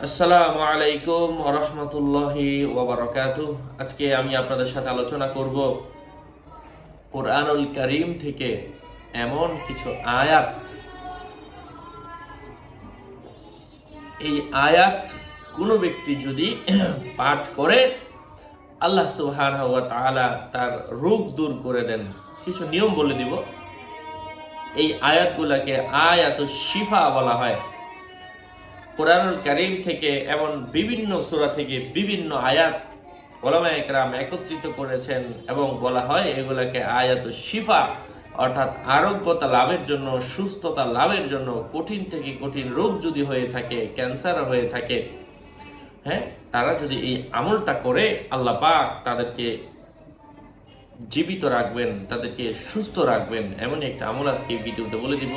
আসসালামু আলাইকুম রহমতুল্লাহি ওবরাকাত আজকে আমি আপনাদের সাথে আলোচনা করব কোরআনুল করিম থেকে এমন কিছু আয়াত। এই আয়াত কোনো ব্যক্তি যদি পাঠ করে, আল্লাহ সুবহানাহু ওয়া তাআলা তার রোগ দূর করে দেন। কিছু নিয়ম বলে দিব। এই আয়াতগুলোকে আয়াত শিফা বলা হয়। কোরআনুল করিম থেকে এমন বিভিন্ন সূরা থেকে বিভিন্ন আয়াত ওলামা একরাম একত্রিত করেছেন এবং বলা হয় এগুলাকে আয়াত শিফা, অর্থাৎ আরোগ্যতা লাভের জন্য, সুস্থতা লাভের জন্য, কঠিন থেকে কঠিন রোগ যদি হয়ে থাকে, ক্যান্সার হয়ে থাকে হ্যাঁ তারা যদি এই আমলটা করে, আল্লাহ পাক তাদেরকে জীবিত রাখবেন, তাদেরকে সুস্থ রাখবেন এমন একটা আমল আজকে ভিডিওতে বলে দিব।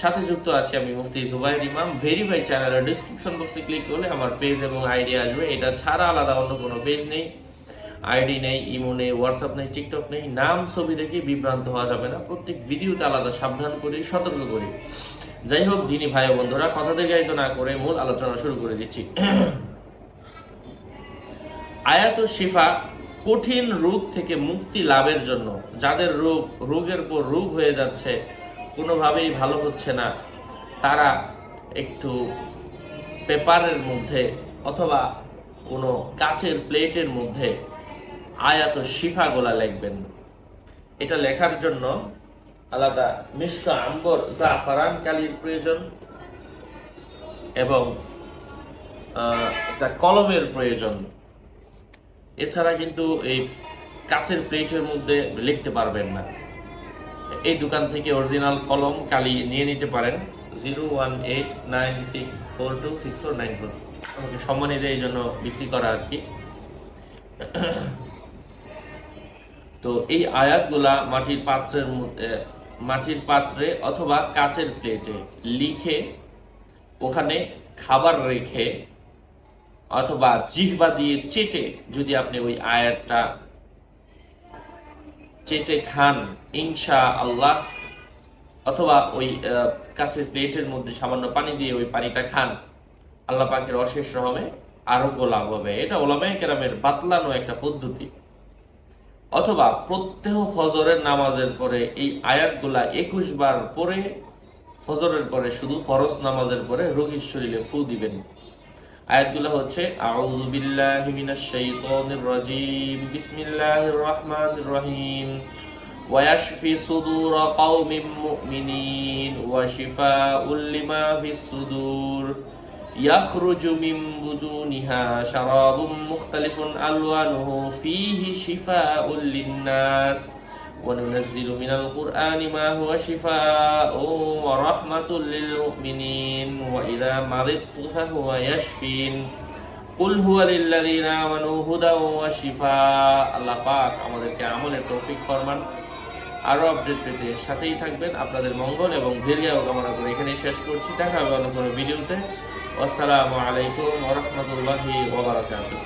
সাথে যুক্ত আছি আমি মুফতি জুবাইর ইমাম। ভেরিফাই চ্যানেলের ডিসক্রিপশন বক্সে ক্লিক করলে আমার পেজ এবং আইডি আসবে। এটা ছাড়া আলাদা অন্য কোনো পেজ নেই। আইডি নেই ইমো নেই হোয়াটসঅ্যাপ নেই টিকটক নেই। নাম, ছবি দেখে বিভ্রান্ত হওয়া যাবে না। প্রত্যেক ভিডিওতে আলাদা সাবধান করি, সতর্ক করি। যাই হোক, দিনী ভাই বন্ধুরা, কথা থেকে দীর্ঘায়িত না করে মূল আলোচনা শুরু করে দিচ্ছি। আয়াত শিফা কঠিন রোগ থেকে মুক্তি লাভের জন্য, যাদের রোগ, রোগের পর রোগ হয়ে যাচ্ছে কোনোভাবেই ভালো হচ্ছে না। তারা একটু পেপারের মধ্যে অথবা কোনো কাচের প্লেটের মধ্যে আয়াত শিফা গোলা লিখবেন। এটা লেখার জন্য আলাদা মিষ্ক আম্বর জাফরান কালির প্রয়োজন এবং একটা কলমের প্রয়োজন। এছাড়া কিন্তু এই কাচের প্লেটের মধ্যে লিখতে পারবেন না। এই দোকান থেকে অরিজিনাল কলম কালি নিয়ে নিতে পারেন। Zero one eight nine six four two six four nine four. আমাকে এই জন্য বিক্রি করা আর কি। তো এই আয়াতগুলা মাটির পাত্রের মধ্যে মাটির পাত্রে অথবা কাচের প্লেটে লিখে ওখানে খাবার রেখে অথবা জিহবা দিয়ে চেটে যদি আপনি ওই আয়াতটা চেটে খান ইনশা আল্লাহ অথবা ওই কাছের প্লেটের মধ্যে সামান্য পানি দিয়ে ওই পানিটা খান। আল্লাহ পাকের অশেষ রহমে আরোগ্য লাভ হবে। এটা ওলামাই কেরামের বাতলানো একটা পদ্ধতি। অথবা প্রত্যহ ফজরের নামাজের পরে এই আয়াতগুলা একুশ বার পরে ফজরের পরে শুধু ফরজ নামাজের পরে রোগীর শরীরে ফু দিবেন। আয়াতগুলো হচ্ছে আউযু বিল্লাহি মিনাশ শাইতানির রাজিম বিসমিল্লাহির রহমানির রহিম ويشفي صدور قوم مؤمنين وشفاء لما في الصدور يخرج من بطونها شراب مختلف ألوانه فيه شفاء للناس وننزل من القرآن ما هو شفاء ورحمة للمؤمنين وإذا مرضت فهو يشفين قل هو للذين آمنوا هدى وشفاء আল্লাহ পাক আমাদেরকে আমলের তৌফিক ফরমান আরো আপডেট পেতে সাথেই থাকবেন আপনাদের মঙ্গল এবং দীর্ঘায়ু কামনা করে এখানেই শেষ করছি দেখা হবে অন্য কোনো ভিডিওতে আসসালামু আলাইকুম ওয়া রাহমাতুল্লাহি ওয়া বারাকাতুহু